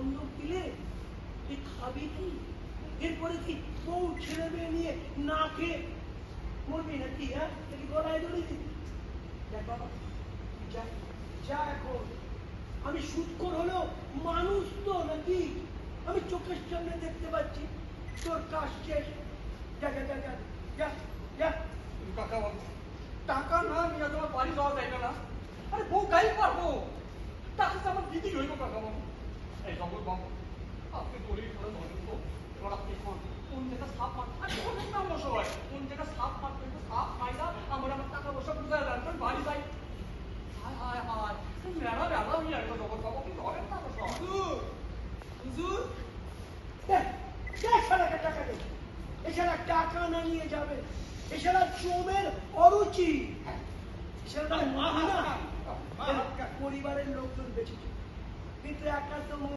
বন্ধক দিলে এ খাবে কি? এরপরে কি বউ ছেলে মেয়ে নিয়ে না খেয়ে মরবি নাকি হ্যাঁ? গলায় দিবি। দেখ যা এখন। আমি সুৎকর হলেও মানুষ তো নাকি? আমি চোখের সামনে দেখতে পাচ্ছি, তোর কাজ শেষ। যা যা যা যা টাকা না নিয়ে তোমার বাড়ি যাওয়া যাইবে না। আরে বউ গাই পারব টাকা আমার দিদি হইব কাকা বাবু এই জগৎ বাবু আপনি দড়ি করে ধরেন তো এবার আপনি কোন কোন জায়গা সাপ মার আরে কোন নাম হয় কোন জায়গা সাপ মারতে সাপ পাইলা আমার আমার টাকা পয়সা বুঝায় দেন বাড়ি যাই হায় হায় হায় মেলা মেলা হয়ে যাবে জগৎ বাবু কি ধরেন না সব হুজুর হুজুর দেখ দেখ টাকা দে এছাড়া টাকা না নিয়ে যাবে। এছাড়া চোমের অরুচি পরিবারের লোকজন বেঁচেছে। কিন্তু একা তো